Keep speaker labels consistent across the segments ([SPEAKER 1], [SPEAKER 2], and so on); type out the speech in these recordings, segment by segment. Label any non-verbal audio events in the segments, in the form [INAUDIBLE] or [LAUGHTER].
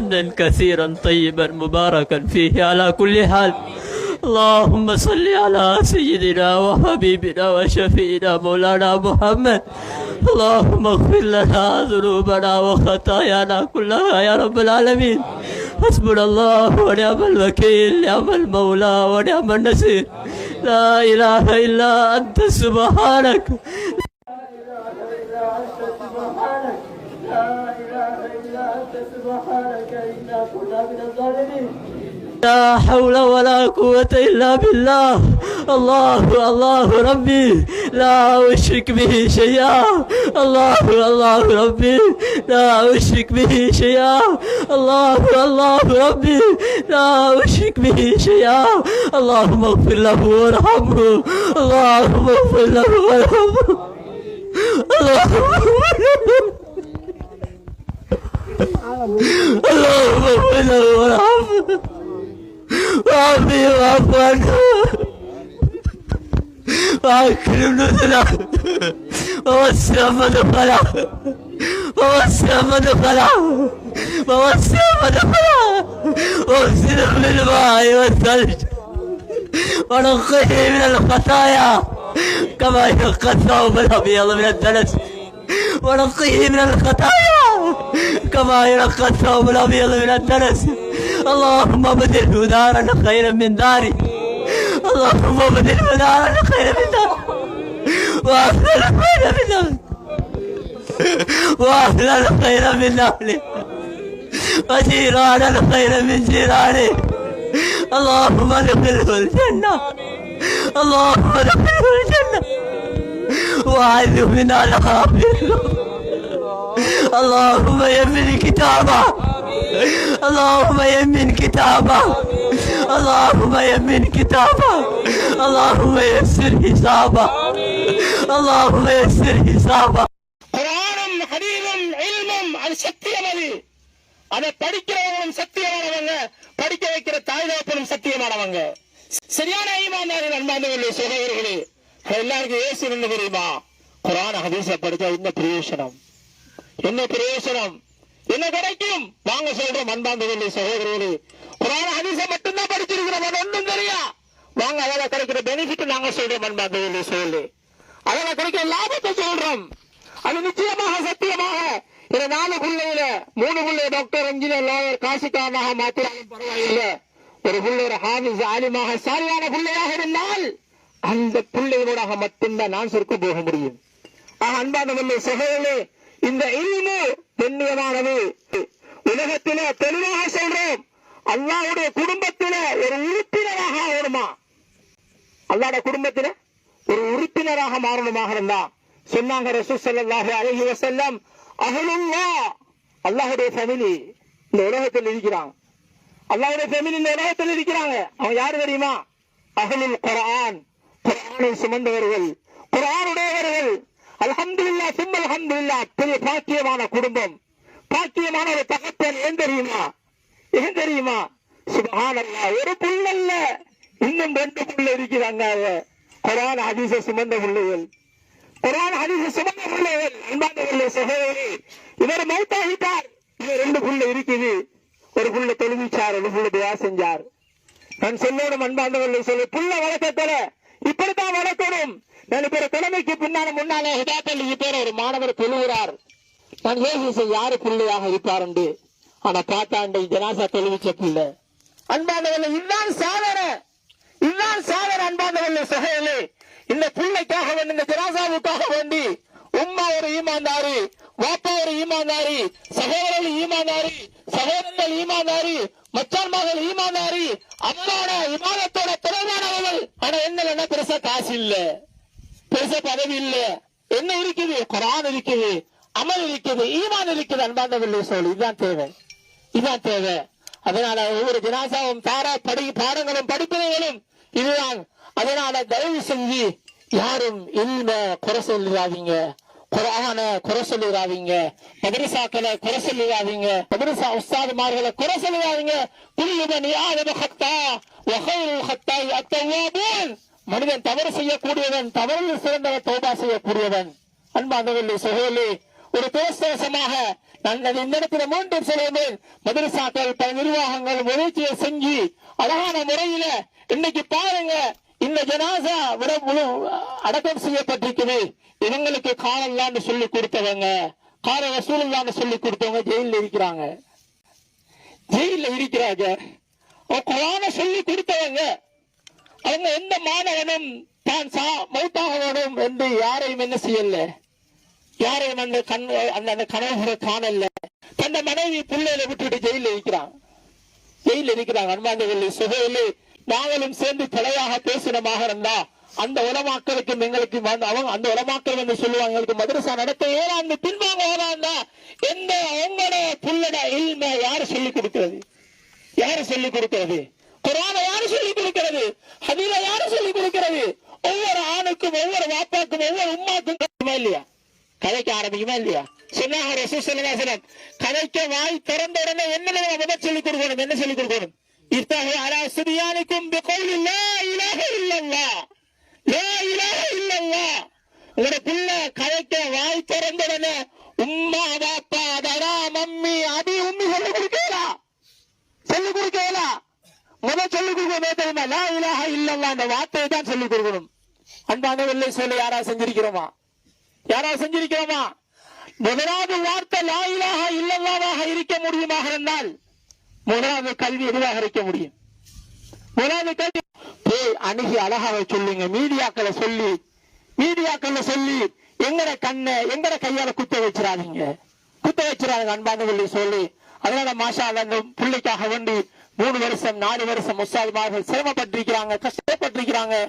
[SPEAKER 1] حمدا كثيرا طيبا مباركا فيه على كل حال. اللهم صل على سيدنا وحبيبنا وشفينا مولانا محمد. اللهم اغفر لنا ذنوبنا وخطايانا كلها يا رب العالمين. حسبنا الله ونعم الوكيل نعم المولى ونعم النصير. لا إله إلا أنت سبحانك. لا حول ولا قوة إلا بالله. الله الله ربي لا أشرك به شيئا. الله الله ربي لا أشرك به شيئا. الله الله ربي لا أشرك به شيئا. اللهم اغفر له وارحمه. اللهم اغفر له وارحمه. اللهم اغفر له. اللهم اغفر له وارحمه وعافيه واعف عنه واكرم نزله ووسع مدخله ووسع مدخله ووسع مدخله واغسله بالماء والثلج ونقيه من الخطايا كما ينقى الثوب الابيض من الدنس ونقيه من الخطايا. كما ينقى الثوب الأبيض من الدنس. اللهم بدله دارا خيرا من داري. اللهم بدله دارا خيرا من داري. واهلا خيرا من داري. واهلا خيرا من اهله وجيرانا خيرا من جيرانه اللهم ادخله الجنة. اللهم ادخله الجنة. وأعذه من العذاب اللهم يمن كتابه اللهم يمن كتابه اللهم يمن كتابه اللهم يسر حسابه اللهم يسر حسابه
[SPEAKER 2] குரானும் ஹதீதும் இல்மும் அது சத்தியம் அது அதை படிக்கிறவங்களும் சத்தியமானவங்க படிக்க வைக்கிற தாய் தகப்பனும் சத்தியமானவங்க சரியான ஈமான்தாரின் அன்பாந்தவர்களே சகோதரர்களே எல்லாருக்கும் ஏசு என்ன தெரியுமா குரான் ஹதீஸ படிச்சா என்ன பிரயோசனம் என்ன பிரயோசனம்? என்ன கிடைக்கும்? வாங்க சொல்றோம் அன்பாந்தவர்களே சகோதரர்களே. புராண ஹதீஸ மட்டும்தான் படிச்சிருக்கிறோம் ஒன்றும் தெரியா? வாங்க அதில் கிடைக்கிற பெனிஃபிட் நாங்க சொல்றோம் அன்பாந்தவர்களே சொல்லு அதில் கிடைக்கிற லாபத்தை சொல்றோம். அது நிச்சயமாக சத்தியமாக. இந்த நாலு பிள்ளையில மூணு பிள்ளை டாக்டர் இன்ஜினியர் லாயர் காசிக்காரனாக மாத்திராலும் பரவாயில்லை. ஒரு பிள்ளை ஒரு ஹாமிஸ் ஆலிமாக சாலியான பிள்ளையாக இருந்தால் அந்த பிள்ளைகளோட மட்டும்தான் நான் சொர்க்க போக முடியும். ஆக முன்னே சகோதரே இந்த இல்மு பெண்ணியமானது உலகத்தில தெளிவாக சொல்றோம். அல்லாவுடைய குடும்பத்தில ஒரு உறுப்பினராக ஆகணுமா? அல்லாட குடும்பத்தில ஒரு உறுப்பினராக மாறணுமாக இருந்தா? சொன்னாங்க ரசூல் ஸல்லல்லாஹு அலைஹி வஸல்லம் அஹ்லுல்லா அல்லாஹுடைய ஃபேமிலி இந்த உலகத்தில் இருக்கிறாங்க. அல்லாஹுடைய ஃபேமிலி இந்த உலகத்தில் இருக்கிறாங்க. அவன் யாரு தெரியுமா? அஹ்லுல் குரான் குரானை சுமந்தவர்கள். குரானுடையவர்கள் அலமதுல்லா சும் அலமதுல்லா பெரிய பாக்கியமான குடும்பம். பாக்கியமான ஒரு தகப்பன் ஏன் தெரியுமா? ஏன் தெரியுமா? சுபஹானல்லாஹ் ஒரு புள்ளல்ல இன்னும் ரெண்டு புள்ள இருக்கிறாங்க குரான் ஹதீச சுமந்த பிள்ளைகள். குரான் ஹதீச சுமந்த பிள்ளைகள். அன்பானவர்களே சகோதரி இவர் மௌத்தாகிட்டார். இவர் ரெண்டு புள்ள இருக்குது. ஒரு புள்ள தொழுவிச்சார் ஒரு புள்ள துவா செஞ்சார். நான் சொல்லணும் அன்பானவர்களை சொல்லி புள்ள வழக்கத்துல இப்படித்தான் வளர்க்கணும் நான் இப்ப தலைமைக்கு பின்னால முன்னாலே ஹிதாத்தல் பேர் ஒரு மாணவர் தொழுகிறார் நான் யோசிச்ச யாரு பிள்ளையாக இருப்பார் என்று. ஆனா காத்தாண்டை ஜனாசா தொழுவிச்ச பிள்ளை. அன்பானவர்கள் இதுதான் சாதனை இதுதான் சாதனை அன்பானவர்கள் சகையிலே இந்த பிள்ளைக்காக வேண்டி இந்த ஜனாசாவுக்காக வேண்டி உம்மா ஒரு ஈமாந்தாரி வாப்பா ஒரு ஈமாந்தாரி சகோதரர்கள் ஈமாந்தாரி சகோதரர்கள் ஈமாந்தாரி மச்சான் மகள் ஈமாந்தாரி அல்லாட இமானத்தோட திறமானவர்கள் ஆனா என்ன பெருசா காசு இல்ல. பெருசா பதவி இல்ல. என்ன இருக்குது? குரான் இருக்குது அமல் இருக்குது ஈமான் இருக்குது அன்பாந்தவர்கள் சொல்லு இதுதான் தேவை. இதுதான் தேவை. அதனால ஒவ்வொரு ஜனாசாவும் தாரா படி பாடங்களும் படிப்பினைகளும் இதுதான். அதனால தயவு செஞ்சு யாரும் இல்ம குறை சொல்லிடாதீங்க. குரான குறை சொல்லிடாதீங்க. மதரசாக்களை குறை சொல்லிடாதீங்க. மதரசா உஸ்தாதுமார்களை குறை சொல்லிடாதீங்க. குல்லுமன் யாதம ஹத்தா மனிதன் தவறு செய்யக்கூடியவன் தவறு சிறந்தவன் தோபா செய்யக்கூடியவன். அன்பாந்தவர்களே சகோதரி ஒரு துரஸ்தவசமாக நான் இந்த இடத்துல மீண்டும் சொல்லுவேன். மதுரசாக்கள் பல நிர்வாகங்கள் முயற்சியை செஞ்சு அழகான முறையில இன்னைக்கு பாருங்க இந்த ஜனாசா விட முழு அடக்கம் செய்யப்பட்டிருக்குது. இவங்களுக்கு காலம்லான்னு சொல்லி கொடுத்தவங்க கால வசூல் சொல்லி கொடுத்தவங்க ஜெயில இருக்கிறாங்க. ஜெயில இருக்கிறாங்க. குரான சொல்லி கொடுத்தவங்க. அவங்க எந்த மாணவனும் தான் சா மௌத்தாக வேணும் என்று யாரையும் என்ன செய்யல? யாரையும் அந்த கண் அந்த அந்த கணவரை காணல. தந்த மனைவி பிள்ளையில விட்டுட்டு ஜெயில இருக்கிறான். ஜெயில இருக்கிறாங்க அன்பாந்தவர்களே சுகையிலே நாங்களும் சேர்ந்து தலையாக பேசினமாக இருந்தா அந்த உலமாக்களுக்கும் எங்களுக்கு வந்து அவங்க அந்த உலமாக்கள் வந்து சொல்லுவாங்க எங்களுக்கு மதரசா நடத்த ஏழாண்டு பின்வாங்க ஏழாண்டா எந்த அவங்களோட புள்ளட இல்ம யாரு சொல்லி கொடுக்கிறது? யாரு சொல்லி கொடுக்கிறது? குரான யாரு சொல்லி கொடுக்கிறது? ஹதீல யாரு சொல்லி கொடுக்கிறது? ஒவ்வொரு ஆணுக்கும் ஒவ்வொரு வாப்பாக்கும் ஒவ்வொரு உமாக்கும் இல்லையா? கதைக்க ஆரம்பிக்குமா இல்லையா? சொன்னாங்க ரசூல் ஸல்லல்லாஹு கதைக்க வாய் திறந்த உடனே என்ன முதல் சொல்லிக் கொடுக்கணும். என்ன சொல்லிக் கொடுக்கணும்? இத்தகைய அலா லா லா உங்களோட பிள்ளை கதைக்க வாய் திறந்த உடனே உம்மா பாப்பா தடா மம்மி அடி உம்மி சொல்லி கொடுக்கலாம் சொல்லிக் கொடுக்கல முதல் சொல்லிக் கொடுக்கணும் தெரியுமா? லா இலாஹ இல்லல்லா அந்த வார்த்தையை தான் சொல்லிக் கொடுக்கணும். அன்பான வெள்ளை சொல்ல யாரா செஞ்சிருக்கிறோமா? யாரா செஞ்சிருக்கிறோமா? முதலாவது வார்த்தை லா இலாஹ இல்லல்லாவாக இருக்க முடியுமாக இருந்தால் முதலாவது கல்வி எதுவாக இருக்க முடியும்? முதலாவது கல்வி. போய் அணுகி அழகாக சொல்லுங்க. மீடியாக்களை சொல்லி மீடியாக்களை சொல்லி எங்கட கண்ணை எங்கட கையால குத்த வச்சிடாதீங்க. குத்த வச்சிடாதீங்க அன்பானவர்களை சொல்லி அதனால மாஷா அந்த பிள்ளைக்காக வேண்டி மூணு வருஷம் நாலு வருஷம் முஸ்தாதுமார்கள் சிரமப்பட்டிருக்கிறாங்க கஷ்டப்பட்டிருக்கிறாங்க.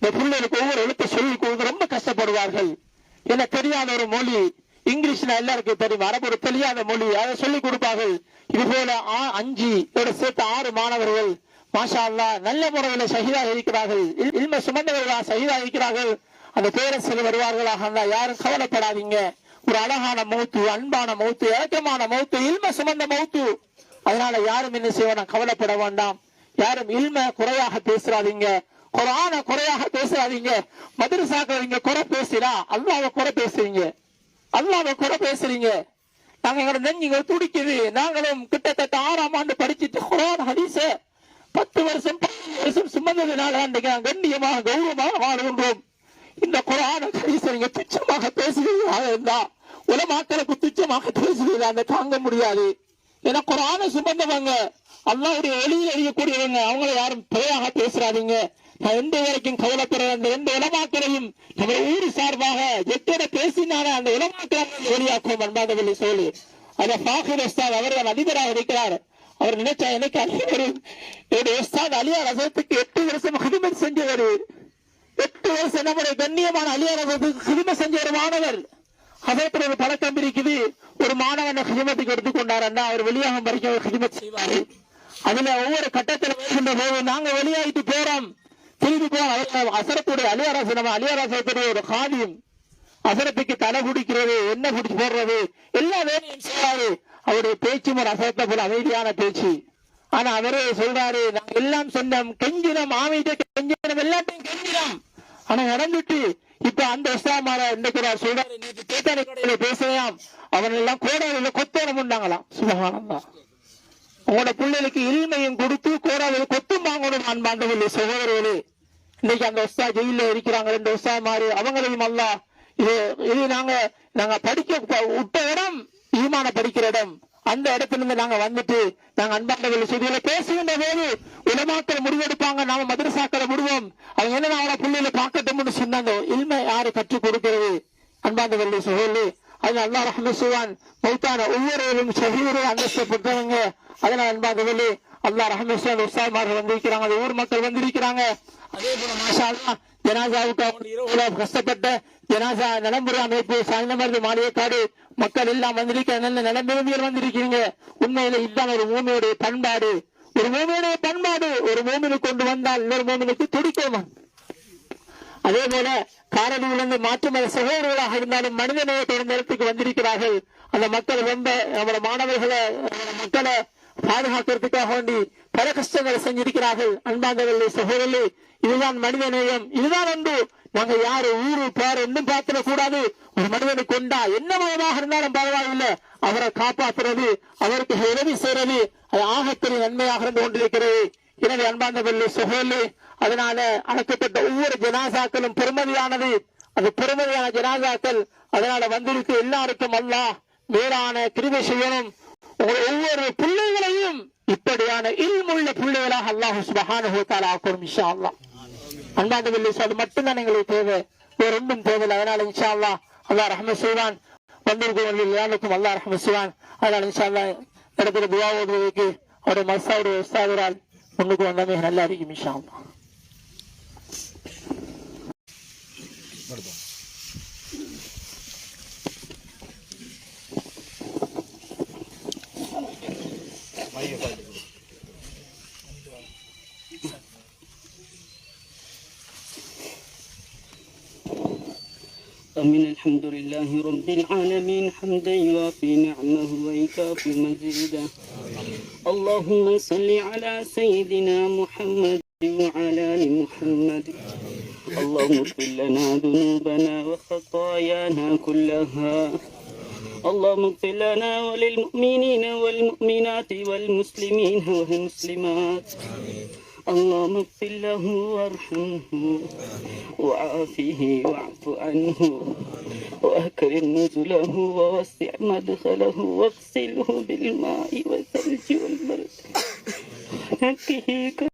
[SPEAKER 2] இந்த பிள்ளைகளுக்கு ஒவ்வொரு எழுத்து சொல்லி ரொம்ப கஷ்டப்படுவார்கள். என்ன தெரியாத ஒரு மொழி. இங்கிலீஷ்னா எல்லாருக்கும் தெரியும்? அரபு ஒரு தெரியாத மொழி. அதை சொல்லி கொடுப்பார்கள். இது போல ஆ- அஞ்சு ஒரு சேர்த்து ஆறு மாணவர்கள். மாஷா அல்லா நல்ல முறையில ஷஹீதாக இருக்கிறார்கள். இல்ம சுமந்தவர்களா ஷஹீதாக இருக்கிறார்கள். அந்த பேரரசில் வருவார்களாக இருந்தா யாரும் கவலைப்படாதீங்க. ஒரு அழகான மௌத்து அன்பான மௌத்து இறக்கமான மௌத்து இல்ம சுமந்த மௌத்து. அதனால யாரும் என்ன செய்வாங்க கவலைப்பட வேண்டாம். யாரும் இல்ம குறையாக பேசுறாதீங்க. குரான குறையாக பேசுறாதீங்க. மதுரசாக்கள் நீங்க குறை பேசுறா அல்லாவ குறை பேசுறீங்க. அல்லாவ குறை பேசுறீங்க. நாங்க எங்களோட நெஞ்சுங்க துடிக்குது. நாங்களும் கிட்டத்தட்ட ஆறாம் ஆண்டு படிச்சுட்டு குரான் ஹரிச பத்து வருஷம் பதினஞ்சு வருஷம் சுமந்ததுனால அன்றைக்கு கண்ணியமாக கௌரவமாக வாழ்கின்றோம். இந்த குரான ஹரிச நீங்க துச்சமாக பேசுவீர்களாக இருந்தா உலமாக்களுக்கு துச்சமாக பேசுவீர்கள் அந்த தாங்க முடியாது. ஏன்னா குரான சுமந்தவங்க. அல்லாவுடைய வெளியில் எறியக்கூடியவங்க அவங்கள யாரும் பிழையாக பேசுறாதீங்க. நான் எந்த வரைக்கும் கவலைப்பட அந்த எந்த உலமாக்களையும் நம்ம ஊர் சார்பாக எத்தனை பேசினாலும் அந்த உலமாக்களை வெளியாக்கும் அன்பாதவர்கள் சொல்லி அந்த பாகூர் உஸ்தாத் அவர்கள் அதிபராக இருக்கிறார். அவர் நினைச்சா எனக்கு அதிபர் என்னுடைய உஸ்தாத் அலியார் அசத்துக்கு எட்டு வருஷம் ஹிதமத் செஞ்சவர். எட்டு வருஷம் நம்முடைய கண்ணியமான அலியார் அசத்துக்கு ஹிதமத் செஞ்ச மாணவர். அதற்கு ஒரு பழக்கம் இருக்குது? ஒரு மாணவனை ஹிஜமத்துக்கு எடுத்துக்கொண்டாருன்னா அவர் வெளியாகும் வரைக்கும் அவர் செய்வாரு. அதுல ஒவ்வொரு கட்டத்தில் வருகின்ற போது நாங்க வெளியாகிட்டு போறோம். திரும்பி போறோம். அசரத்துடைய அலியாராசு நம்ம அலியாராசத்துடைய ஒரு காதியம் அசரத்துக்கு தலை குடிக்கிறது என்ன குடிச்சு போடுறது எல்லா வேலையும் செய்வாரு. அவருடைய பேச்சும் ஒரு அசரத்தை போல அமைதியான பேச்சு. ஆனா அவரே சொல்றாரு நாங்க எல்லாம் சொன்னோம். கெஞ்சினம். ஆமையிட்ட கெஞ்சினம். எல்லாத்தையும் கெஞ்சினம். ஆனா நடந்துட்டு இப்ப அந்த உஸ்தாமார இன்னைக்கு நான் சொல்றாரு நேற்று தேத்தாடி கடையில பேசுறையாம் அவன் எல்லாம் கோடாவில கொத்தோடம் உண்டாங்களாம். சுபகானந்தான் உங்களோட பிள்ளைகளுக்கு இல்மையும் கொடுத்து கோடாவில கொத்தும் வாங்கணும் அன்பாண்டவர்களே சகோதரர்களே. இன்னைக்கு அந்த உஸ்தா ஜெயில இருக்கிறாங்க ரெண்டு உஸ்தா மாறி. அவங்களையும் அல்ல இது இது நாங்க நாங்க படிக்க விட்ட இடம் ஈமான படிக்கிற இடம். அந்த இடத்துல இருந்து நாங்க வந்துட்டு நாங்க அன்பாண்டவர்கள் செய்தியில பேசுகின்ற போது உலமாக்கள் முடிவெடுப்பாங்க நாம மதரசாக்களை விடுவோம். அவங்க என்ன அவளை பிள்ளைகளை பார்க்கட்டும்னு சொன்னாங்க. இல்மை யாரு கற்றுக் கொடுக்கிறது. அன்பாண்டவர்களுடைய சகோதரி அது அல்லாஹ் ரஹ்மத் செய்வான். மௌத்தான ஒவ்வொருவரும் சஹீரை அந்தஸ்து பெற்றவங்க. அதனால அன்பாண்டவர்களே அல்லா ரஹ்மத் செய்வான் உஸ்தாமார்கள் வந்திருக்கிறாங்க அந்த ஊர் மக்கள் வந்திருக்கிறாங்க. அதே போல மாஷா ஜனாசாவுக்கு அவங்க இரவுல கஷ்டப்பட்ட ஜனாசா நிலம்புற அமைப்பு சாய்ந்தமருது மாளிகைக்காடு மக்கள் எல்லாம் வந்திருக்க நல்ல நிலம்பிருந்தியர் வந்திருக்கீங்க உண்மையில இதுதான் ஒரு மூமியுடைய பண்பாடு. ஒரு மூமியுடைய பண்பாடு ஒரு மூமினு கொண்டு வந்தால் இன்னொரு மூமினுக்கு துடிக்கும். அதே போல காரணியிலிருந்து மாற்று மத சகோதரர்களாக இருந்தாலும் மனித நேயத்தோட நேரத்துக்கு வந்திருக்கிறார்கள். அந்த மக்கள் ரொம்ப நம்மளோட மாணவர்களை நம்மளோட மக்களை பாதுகாக்கிறதுக்காக வேண்டி பல கஷ்டங்களை செஞ்சிருக்கிறார்கள். அன்பாந்தவர்களே சகோதரர்களே இதுதான் மனித நேயம் இதுதான் அன்பு. நாங்க யாரு ஊரு பேர் ஒன்றும் பார்த்திட கூடாது ஒரு மனிதனை கொண்டா என்ன மதமாக இருந்தாலும் பரவாயில்லை. அவரை காப்பாற்றுறது அவருக்கு உதவி செய்யறது அது ஆகத்தில் நன்மையாக இருந்து கொண்டிருக்கிறது. எனவே அன்பாந்தவர்களே சகோதரர்களே அதனால அழைக்கப்பட்ட ஒவ்வொரு ஜனாசாக்களும் பெருமதியானது. அது பெருமதியான ஜனாசாக்கள் அதனால வந்திருக்கு எல்லாருக்கும் அல்லாஹ் மேலான கிருபை செய்யணும். ஒவ்வொரு பிள்ளைகளையும் இப்படியான இல்முள்ள பிள்ளைகளாக அல்லாஹ் சுபஹானஹு வ ஆக்கணும் இன்ஷா அல்லாஹ் அன்பாந்தவர்களே அது மட்டும்தான் எங்களுக்கு தேவை. வேற ஒன்றும் தேவையில்லை. அதனால இன்ஷா அல்லா அல்லா ரஹம செய்வான். வந்திருக்கும் எல்லாருக்கும் அல்லா ரஹம செய்வான். அதனால இன்ஷா அல்லா இடத்துல துவா ஓடுவதற்கு அவருடைய மசாவுடைய உஸ்தாவரால் முன்னுக்கு வந்தாமே நல்லா இருக்கும் இன்ஷா அல்லா
[SPEAKER 3] أمين الحمد لله رب العالمين حمدا يوافي نعمه ويكافي مزيدا اللهم صل على سيدنا محمد وعلى آل محمد. اللهم اغفر لنا ذنوبنا وخطايانا كلها. اللهم اغفر لنا وللمؤمنين والمؤمنات والمسلمين والمسلمات. اللهم اغفر له وارحمه وعافه واعف عنه وأكرم نزله ووسع مدخله واغسله بالماء والثلج والبرد. [COUGHS]